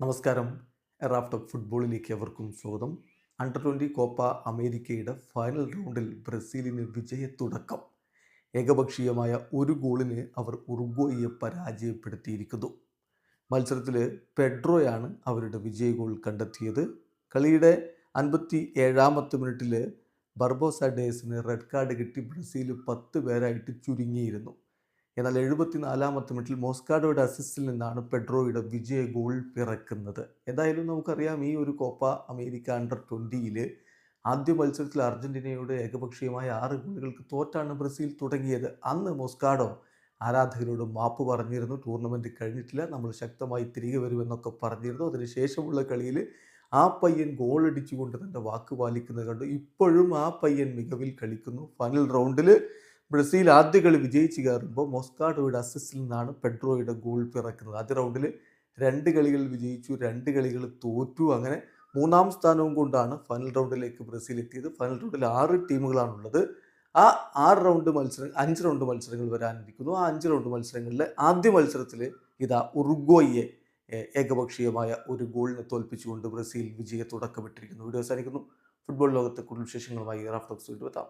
നമസ്കാരം. റാഫ്റ്റോക്ക് ഫുട്ബോളിലേക്ക് അവർക്കും സ്വാഗതം. Under twenty Copa America final round ബ്രസീലിന് വിജയത്തുടക്കം. ഏകപക്ഷീയമായ ഒരു ഗോളിന് അവർ ഉറുഗ്വയെ പരാജയപ്പെടുത്തിയിരിക്കുന്നു. മത്സരത്തിൽ പെഡ്രോയാണ് അവരുടെ വിജയ ഗോൾ കണ്ടെത്തിയത്. കളിയുടെ അൻപത്തി ഏഴാമത്തെ മിനിറ്റിൽ ബർബോസ ഡേസിന് റെഡ് കാർഡ് കിട്ടി ബ്രസീൽ പത്ത് പേരായിട്ട് ചുരുങ്ങിയിരുന്നു. എന്നാൽ എഴുപത്തിനാലാമത്തെ മിനിറ്റിൽ മോസ്കാഡോയുടെ അസിസ്റ്റിൽ നിന്നാണ് പെഡ്രോയുടെ വിജയ ഗോൾ പിറക്കുന്നത്. എന്തായാലും നമുക്കറിയാം ഈ ഒരു കോപ്പ അമേരിക്ക അണ്ടർ ട്വന്റിയിൽ ആദ്യ മത്സരത്തിൽ അർജന്റീനയുടെ ഏകപക്ഷീയമായ ആറ് ഗോളുകൾക്ക് തോറ്റാണ് ബ്രസീൽ തുടങ്ങിയത്. അന്ന് മോസ്കാഡോ ആരാധകരോട് മാപ്പ് പറഞ്ഞിരുന്നു. ടൂർണമെന്റ് കഴിഞ്ഞിട്ടില്ല. നമ്മൾ ശക്തമായി തിരികെ വരുമെന്നൊക്കെ പറഞ്ഞിരുന്നു. അതിനുശേഷമുള്ള കളിയിൽ ആ പയ്യൻ ഗോളടിച്ചുകൊണ്ട് തന്നെ വാക്ക് പാലിക്കുന്നത് കണ്ടു. ഇപ്പോഴും ആ പയ്യൻ മികവിൽ കളിക്കുന്നു. ഫൈനൽ റൗണ്ടിൽ ബ്രസീൽ ആദ്യ കളി വിജയിച്ച് കയറുമ്പോൾ മൊസ്കാഡോയുടെ അസിസ്റ്റിൽ നിന്നാണ് പെഡ്രോയുടെ ഗോൾ പിറക്കുന്നത്. ആദ്യ റൗണ്ടിൽ രണ്ട് കളികൾ വിജയിച്ചു രണ്ട് കളികൾ തോറ്റു. അങ്ങനെ മൂന്നാം സ്ഥാനവും കൊണ്ടാണ് ഫൈനൽ റൗണ്ടിലേക്ക് ബ്രസീൽ എത്തിയത്. ഫൈനൽ റൗണ്ടിൽ ആറ് ടീമുകളാണുള്ളത്. ആ ആറ് റൗണ്ട് മത്സരം അഞ്ച് റൗണ്ട് മത്സരങ്ങൾ വരാനിരിക്കുന്നു. ആ അഞ്ച് റൗണ്ട് മത്സരങ്ങളിലെ ആദ്യ മത്സരത്തിൽ ഇതാ ഉറുഗ്വയെ ഏകപക്ഷീയമായ ഒരു ഗോളിനെ തോൽപ്പിച്ചുകൊണ്ട് ബ്രസീൽ വിജയ തുടക്കമിട്ടിരിക്കുന്നു വീഡിയോ അവസാനിക്കുന്നു. ഫുട്ബോൾ ലോകത്തെ കൂടുതൽ വിശേഷങ്ങളുമായി റാഫ്റ്റോക്സ് വീണ്ടും എത്താം.